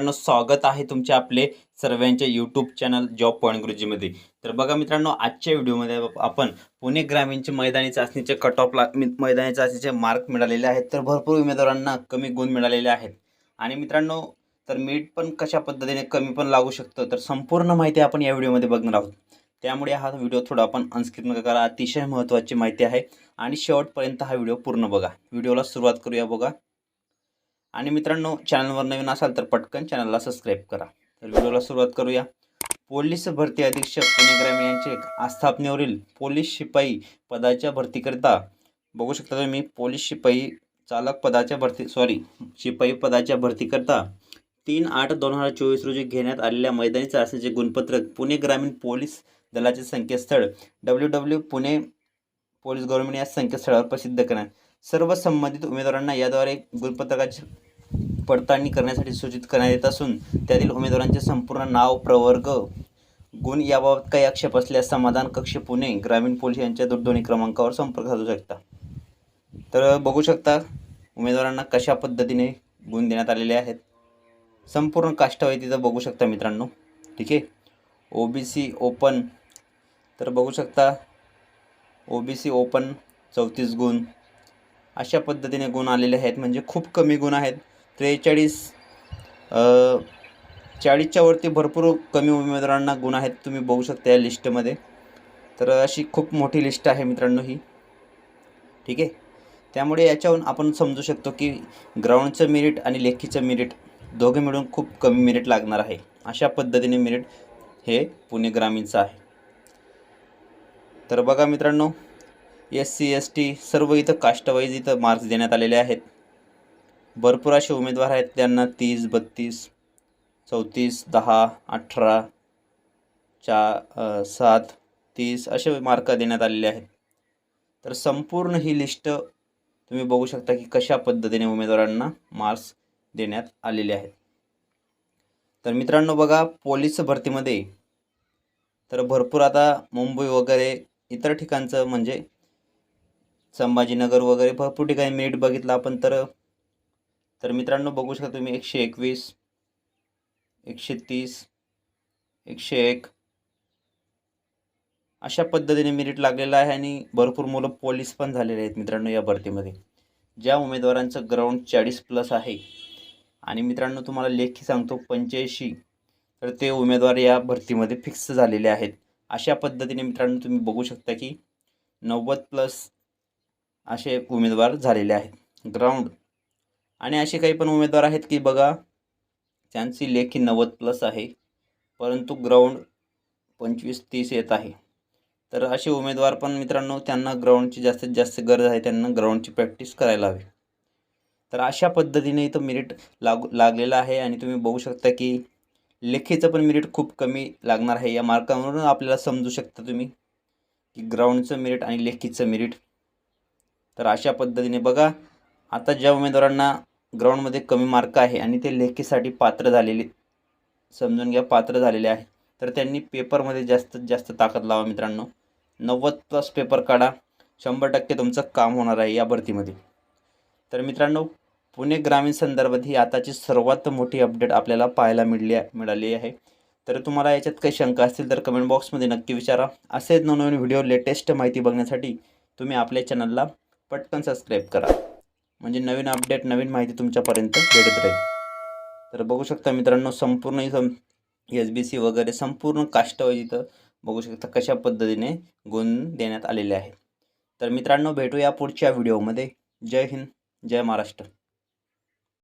मित्रांनो स्वागत आहे तुमचे आपले सर्वांचे यूट्यूब चॅनल जॉब पॉईंट गुरुजीमध्ये तर बघा मित्रांनो आजच्या व्हिडिओमध्ये आपण पुणे ग्रामीणचे मैदानी चाचणीचे कट ऑफ ला मैदानी चाचणीचे मार्क मिळालेले आहेत. तर भरपूर उमेदवारांना कमी गुण मिळालेले आहेत. आणि मित्रांनो तर मीठ पण कशा पद्धतीने कमी पण लागू शकतं तर संपूर्ण माहिती आपण या व्हिडिओमध्ये बघणार आहोत. त्यामुळे हा व्हिडिओ थोडा आपण अनस्किप करा. अतिशय महत्त्वाची माहिती आहे. आणि शेवटपर्यंत हा व्हिडिओ पूर्ण बघा. व्हिडिओला सुरुवात करूया बघा. आणि मित्रांनो चॅनलवर नवीन असाल तर पटकन चॅनलला सबस्क्राईब करा. तर व्हिडिओला सुरुवात करूया. पोलीस भरती अधीक्षक पुणे ग्रामीण यांचे आस्थापनेवरील पोलीस शिपाई पदाच्या भरतीकरिता बघू शकता तुम्ही पोलीस शिपाई चालक पदाच्या भरती सॉरी शिपाई पदाच्या भरतीकरिता तीन आठ दोन हजार चोवीस रोजी घेण्यात आलेल्या मैदानी चाचणीचे गुणपत्रक पुणे ग्रामीण पोलीस दलाचे संकेतस्थळ W W Pune police government या संकेतस्थळावर प्रसिद्ध करण्यात सर्व संबंधित उमेदवारांना याद्वारे गुणपत्रकाची पडताळणी करण्यासाठी सूचित करण्यात येत असून त्यातील उमेदवारांचे संपूर्ण नाव प्रवर्ग गुण याबाबत काही आक्षेप असल्यास समाधान कक्ष पुणे ग्रामीण पोलीस यांच्या दूरध्वनी क्रमांकावर संपर्क साधू शकता. तर बघू शकता उमेदवारांना कशा पद्धतीने गुण देण्यात आलेले आहेत. संपूर्ण काष्टवाई तिथं बघू शकता मित्रांनो ठीक आहे? ओ बी सी ओपन तर बघू शकता ओ बी सी ओपन चौतीस गुण अशा पद्धतीने गुण आलेले आहेत. म्हणजे खूप कमी गुण आहेत. त्रेचाळीस चाळीसच्या वरती भरपूर कमी उमेदवारांना गुण आहेत. तुम्ही बघू शकता या लिस्टमध्ये. तर अशी खूप मोठी लिस्ट आहे मित्रांनो ही. ठीक आहे? त्यामुळे याच्यावरून आपण समजू शकतो की ग्राउंडचं मेरिट आणि लेखीचं मेरिट दोघे मिळून खूप कमी मेरिट लागणार आहे. अशा पद्धतीने मेरिट हे पुणे ग्रामीणचं आहे. तर बघा मित्रांनो एस सी एस टी सर्व इथं कास्टवाईज इथं मार्क्स देण्यात आलेले आहेत. भरपूर असे उमेदवार आहेत. त्यांना तीस बत्तीस चौतीस दहा अठरा चा सात तीस असे मार्क देण्यात आलेले आहेत. तर संपूर्ण ही लिस्ट तुम्ही बघू शकता की कशा पद्धतीने उमेदवारांना मार्क्स देण्यात आलेले आहेत. तर मित्रांनो बघा पोलीस भरतीमध्ये तर भरपूर आता मुंबई वगैरे इतर ठिकाणचं म्हणजे संभाजीनगर वगैरे भरपूर ठिकाणी मेरिट बघितलं आपण तर. तर मित्रांनो बघू शकता तुम्ही एकशे एकवीस एकशे तीस एकशे एक. अशा पद्धतीने मिरिट लागलेलं आहे आणि भरपूर मुलं पोलीस पण झालेले आहेत मित्रांनो या भरतीमध्ये. ज्या उमेदवारांचं ग्राउंड चाळीस प्लस आहे. आणि मित्रांनो तुम्हाला लेखी सांगतो पंच्याऐंशी तर ते उमेदवार या भरतीमध्ये फिक्स झालेले आहेत. अशा पद्धतीने मित्रांनो तुम्ही बघू शकता की नव्वद प्लस असे उमेदवार झालेले आहेत. ग्राउंड आणि असे काही पण उमेदवार आहेत की बघा त्यांची लेखी नव्वद प्लस आहे परंतु ग्राउंड पंचवीस तीस येत आहे. तर असे उमेदवार पण मित्रांनो त्यांना ग्राउंडची जास्तीत जास्त गरज आहे त्यांना ग्राउंडची प्रॅक्टिस करायला हवी. तर अशा पद्धतीने इथं मिरिट लागू लागलेलं आहे आणि तुम्ही बघू शकता की लेखीचं पण मिरिट खूप कमी लागणार आहे. या मार्कावरून आपल्याला समजू शकता तुम्ही की ग्राउंडचं मिरिट आणि लेखीचं मिरिट तर अशा पद्धतीने बघा आता ज्या उमेदवारांना ग्राउंडमध्ये कमी मार्क आहे आणि ते लेखीसाठी पात्र झालेले समजून घ्या पात्र झालेले आहे. तर त्यांनी पेपरमध्ये जास्तीत जास्त ताकद लावा मित्रांनो. नव्वद प्लस पेपर काढा. शंभर टक्के तुमचं काम होणार आहे या भरतीमध्ये. तर मित्रांनो पुणे ग्रामीण संदर्भात ही आताची सर्वात मोठी अपडेट आपल्याला पाहायला मिळली मिळाली आहे. तर तुम्हाला याच्यात काही शंका असतील तर कमेंट बॉक्समध्ये नक्की विचारा. असेच नवनवीन व्हिडिओ लेटेस्ट माहिती बघण्यासाठी तुम्ही आपल्या चॅनलला पटकन सबस्क्राईब करा. म्हणजे नवीन अपडेट नवीन माहिती तुमच्यापर्यंत भेटत राहील. तर बघू शकता मित्रांनो संपूर्ण इथं एस बी सी वगैरे संपूर्ण काष्टवाईज इथं बघू शकता कशा पद्धतीने गुण देण्यात आलेले आहे तर मित्रांनो भेटूया पुढच्या व्हिडिओमध्ये जय हिंद जय महाराष्ट्र.